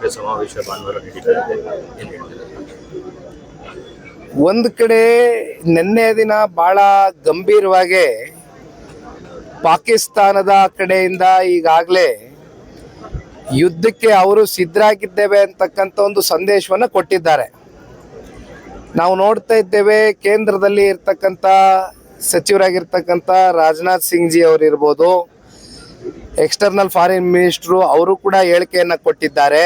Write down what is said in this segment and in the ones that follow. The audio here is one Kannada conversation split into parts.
ಕಾಂಗ್ರೆಸ್ ಸಮಾವೇಶ ಭಾನುವಾರ ನಡೀತಾ ಒಂದು ಕಡೆ ನಿನ್ನೆ ದಿನ ಬಹಳ ಗಂಭೀರವಾಗಿ ಪಾಕಿಸ್ತಾನದ ಕಡೆಯಿಂದ ಈಗಾಗಲೇ ಯುದ್ಧಕ್ಕೆ ಅವರು ಸಿದ್ಧರಾಗಿದ್ದೇವೆ ಅಂತಕ್ಕಂಥ ಒಂದು ಸಂದೇಶವನ್ನು ಕೊಟ್ಟಿದ್ದಾರೆ. ನಾವು ನೋಡ್ತಾ ಇದ್ದೇವೆ ಕೇಂದ್ರದಲ್ಲಿ ಇರ್ತಕ್ಕಂಥ ಸಚಿವರಾಗಿರ್ತಕ್ಕಂಥ ರಾಜನಾಥ್ ಸಿಂಗ್ ಜಿ ಅವರು ಇರ್ಬೋದು ಎಕ್ಸ್ಟರ್ನಲ್ ಫಾರಿನ್ ಮಿನಿಸ್ಟ್ರು ಅವರು ಕೂಡ ಹೇಳಿಕೆಯನ್ನು ಕೊಟ್ಟಿದ್ದಾರೆ.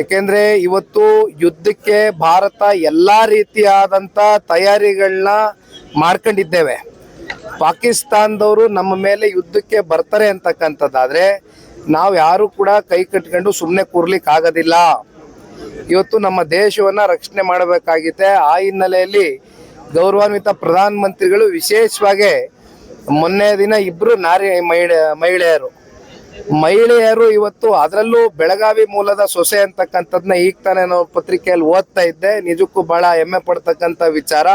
ಏಕೆಂದರೆ ಇವತ್ತು ಯುದ್ಧಕ್ಕೆ ಭಾರತ ಎಲ್ಲ ರೀತಿಯಾದಂಥ ತಯಾರಿಗಳನ್ನ ಮಾಡ್ಕೊಂಡಿದ್ದೇವೆ. ಪಾಕಿಸ್ತಾನದವರು ನಮ್ಮ ಮೇಲೆ ಯುದ್ಧಕ್ಕೆ ಬರ್ತಾರೆ ಅಂತಕ್ಕಂಥದ್ದಾದರೆ ನಾವು ಯಾರು ಕೂಡ ಕೈ ಕಟ್ಕೊಂಡು ಸುಮ್ಮನೆ ಕೂರ್ಲಿಕ್ಕೆ ಆಗೋದಿಲ್ಲ ಇವತ್ತು ನಮ್ಮ ದೇಶವನ್ನ ರಕ್ಷಣೆ ಮಾಡಬೇಕಾಗಿದೆ ಆ ಹಿನ್ನೆಲೆಯಲ್ಲಿ ಗೌರವಾನ್ವಿತ ಪ್ರಧಾನ ಮಂತ್ರಿಗಳು ವಿಶೇಷವಾಗಿ ಮೊನ್ನೆ ದಿನ ಇಬ್ರು ನಾರಿ ಮಹಿಳೆ ಮಹಿಳೆಯರು ಮಹಿಳೆಯರು ಇವತ್ತು ಅದರಲ್ಲೂ ಬೆಳಗಾವಿ ಮೂಲದ ಸೊಸೆ ಅಂತಕ್ಕಂಥದ್ನ ಈಗ ತಾನೇ ನಾವು ಪತ್ರಿಕೆಯಲ್ಲಿ ಓದ್ತಾ ಇದ್ದೆ. ನಿಜಕ್ಕೂ ಬಹಳ ಹೆಮ್ಮೆ ಪಡ್ತಕ್ಕಂಥ ವಿಚಾರ.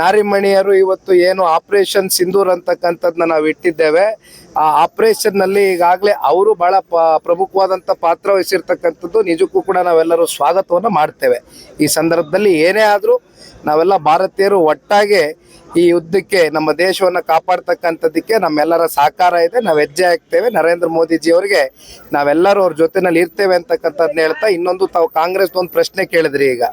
ನಾರಿಮಣಿಯರು ಇವತ್ತು ಏನು ಆಪರೇಷನ್ ಸಿಂಧೂರ್ ಅಂತಕ್ಕಂಥದ್ನ ನಾವು ಇಟ್ಟಿದ್ದೇವೆ. ಆ ಆಪರೇಷನ್ನಲ್ಲಿ ಈಗಾಗಲೇ ಅವರು ಬಹಳ ಪ್ರಮುಖವಾದಂಥ ಪಾತ್ರ ವಹಿಸಿರ್ತಕ್ಕಂಥದ್ದು. ನಿಜಕ್ಕೂ ಕೂಡ ನಾವೆಲ್ಲರೂ ಸ್ವಾಗತವನ್ನು ಮಾಡ್ತೇವೆ. ಈ ಸಂದರ್ಭದಲ್ಲಿ ಏನೇ ಆದರೂ ನಾವೆಲ್ಲ ಭಾರತೀಯರು ಒಟ್ಟಾಗಿ ಈ ಯುದ್ಧಕ್ಕೆ, ನಮ್ಮ ದೇಶವನ್ನು ಕಾಪಾಡ್ತಕ್ಕಂಥದ್ದಕ್ಕೆ ನಮ್ಮೆಲ್ಲರ ಸಹಕಾರ ಇದೆ. ನಾವು ಹೆಜ್ಜೆ ಹಾಕ್ತೇವೆ. ನರೇಂದ್ರ ಮೋದಿಜಿ ಅವರಿಗೆ ನಾವೆಲ್ಲರೂ ಅವ್ರ ಜೊತೆನಲ್ಲಿ ಇರ್ತೇವೆ ಅಂತಕ್ಕಂಥದ್ದನ್ನ ಹೇಳ್ತಾ ಇನ್ನೊಂದು ತಾವು ಕಾಂಗ್ರೆಸ್ ಒಂದು ಪ್ರಶ್ನೆ ಕೇಳಿದ್ರಿ ಈಗ.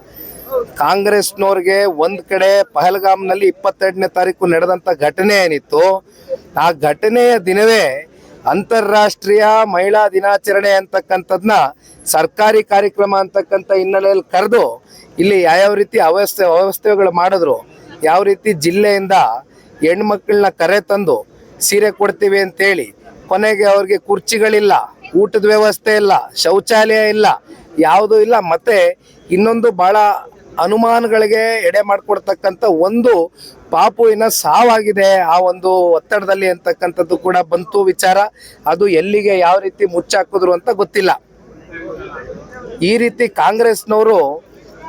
ಕಾಂಗ್ರೆಸ್ನವ್ರಿಗೆ ಒಂದ್ ಕಡೆ ಪಹಲ್ಗಾಮ್ನಲ್ಲಿ ಇಪ್ಪತ್ತೆರಡನೇ ತಾರೀಕು ನಡೆದಂತ ಘಟನೆ ಏನಿತ್ತು, ಆ ಘಟನೆಯ ದಿನವೇ ಅಂತಾರಾಷ್ಟ್ರೀಯ ಮಹಿಳಾ ದಿನಾಚರಣೆ ಅಂತಕ್ಕಂಥದ್ನ ಸರ್ಕಾರಿ ಕಾರ್ಯಕ್ರಮ ಅಂತಕ್ಕಂಥ ಹಿನ್ನೆಲೆಯಲ್ಲಿ ಕರೆದು ಇಲ್ಲಿ ಯಾವ್ಯಾವ ರೀತಿ ಅವ್ಯವಸ್ಥೆ ಅವ್ಯವಸ್ಥೆಗಳು ಮಾಡಿದ್ರು, ಯಾವ ರೀತಿ ಜಿಲ್ಲೆಯಿಂದ ಹೆಣ್ಮಕ್ಳನ್ನ ಕರೆ ತಂದು ಸೀರೆ ಕೊಡ್ತೀವಿ ಅಂತೇಳಿ, ಕೊನೆಗೆ ಅವ್ರಿಗೆ ಕುರ್ಚಿಗಳಿಲ್ಲ, ಊಟದ ವ್ಯವಸ್ಥೆ ಇಲ್ಲ, ಶೌಚಾಲಯ ಇಲ್ಲ, ಯಾವುದೂ ಇಲ್ಲ, ಮತ್ತೆ ಇನ್ನೊಂದು ಬಹಳ ಅನುಮಾನಗಳಿಗೆ ಎಡೆ ಮಾಡಿಕೊಡ್ತಕ್ಕಂಥ ಒಂದು ಪಾಪುವಿನ ಸಾವಾಗಿದೆ. ಆ ಒಂದು ಒತ್ತಡದಲ್ಲಿ ಅಂತಕ್ಕಂಥದ್ದು ಕೂಡ ಬಂತು ವಿಚಾರ. ಅದು ಎಲ್ಲಿಗೆ ಯಾವ ರೀತಿ ಮುಚ್ಚಾಕಿದ್ರು ಅಂತ ಗೊತ್ತಿಲ್ಲ. ಈ ರೀತಿ ಕಾಂಗ್ರೆಸ್ನವರು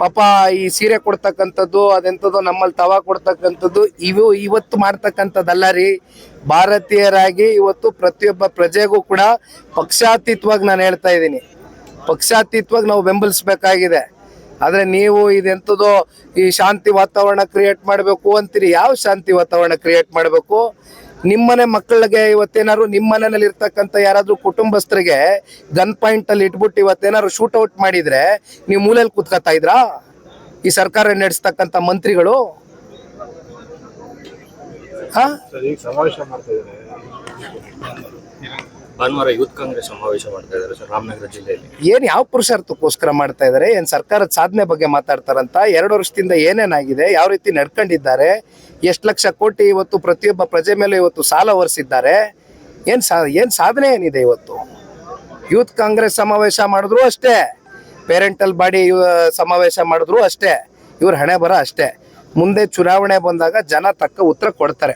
ಪಾಪ ಈ ಸೀರೆ ಕೊಡ್ತಕ್ಕಂಥದ್ದು, ಅದೆಂಥದ್ದು ನಮ್ಮಲ್ಲಿ ತವಾ ಕೊಡ್ತಕ್ಕಂಥದ್ದು, ಇವು ಇವತ್ತು ಮಾಡ್ತಕ್ಕಂಥದ್ದಲ್ಲ ರೀ. ಭಾರತೀಯರಾಗಿ ಇವತ್ತು ಪ್ರತಿಯೊಬ್ಬ ಪ್ರಜೆಗೂ ಕೂಡ ಪಕ್ಷಾತೀತವಾಗಿ ನಾನು ಹೇಳ್ತಾ ಇದ್ದೀನಿ. ಪಕ್ಷಾತೀತವಾಗಿ ನಾವು ಬೆಂಬಲಿಸ್ಬೇಕಾಗಿದೆ. ಆದರೆ ನೀವು ಇದೆಂಥದ್ದು ಈ ಶಾಂತಿ ವಾತಾವರಣ ಕ್ರಿಯೇಟ್ ಮಾಡಬೇಕು ಅಂತೀರಿ. ಯಾವ ಶಾಂತಿ ವಾತಾವರಣ ಕ್ರಿಯೇಟ್ ಮಾಡಬೇಕು? ನಿಮ್ಮನೆ ಮಕ್ಕಳಿಗೆ ಇವತ್ತೇನಾದ್ರು ನಿಮ್ಮ ಮನೆಯಲ್ಲಿ ಇರ್ತಕ್ಕಂಥ ಯಾರಾದರೂ ಕುಟುಂಬಸ್ಥರಿಗೆ ಗನ್ ಪಾಯಿಂಟ್ ಅಲ್ಲಿ ಇಟ್ಬಿಟ್ಟು ಇವತ್ತೇನಾದ್ರು ಶೂಟ್ ಔಟ್ ಮಾಡಿದ್ರೆ ನೀವು ಮೂಲೆಯಲ್ಲಿ ಕೂತ್ಕೊತಾ ಇದ್ರಾ? ಈ ಸರ್ಕಾರ ನಡೆಸ್ತಕ್ಕಂಥ ಮಂತ್ರಿಗಳು? ಹಾ? ಭಾನುವಾರ ಯೂತ್ ಕಾಂಗ್ರೆಸ್ ಸಮಾವೇಶ ಮಾಡ್ತಾ ಇದ್ದಾರೆ ಸರ್, ರಾಮನಗರ ಜಿಲ್ಲೆಯಲ್ಲಿ. ಏನ್ ಯಾವ ಪುರುಷಾರ್ಥಕ್ಕೋಸ್ಕರ ಮಾಡ್ತಾ ಇದಾರೆ ಏನ್ ಸರ್ಕಾರದ ಸಾಧನೆ ಬಗ್ಗೆ ಮಾತಾಡ್ತಾರಂತ? ಎರಡು ವರ್ಷದಿಂದ ಏನೇನಾಗಿದೆ? ಯಾವ ರೀತಿ ನಡ್ಕೊಂಡಿದ್ದಾರೆ? ಎಷ್ಟು ಲಕ್ಷ ಕೋಟಿ ಇವತ್ತು ಪ್ರತಿಯೊಬ್ಬ ಪ್ರಜೆ ಮೇಲೆ ಇವತ್ತು ಸಾಲ ಹೊರಿಸಿದ್ದಾರೆ ಏನ್ ಸಾ, ಏನ್ ಸಾಧನೆ ಏನಿದೆ ಇವತ್ತು? ಯೂತ್ ಕಾಂಗ್ರೆಸ್ ಸಮಾವೇಶ ಮಾಡಿದ್ರು ಅಷ್ಟೇ. ಪೇರೆಂಟಲ್ ಬಾಡಿ ಸಮಾವೇಶ ಮಾಡಿದ್ರು ಅಷ್ಟೇ. ಇವ್ರ ಹಣೆ ಬರ ಅಷ್ಟೇ. ಮುಂದೆ ಚುನಾವಣೆ ಬಂದಾಗ ಜನ ತಕ್ಕ ಉತ್ತರ ಕೊಡ್ತಾರೆ.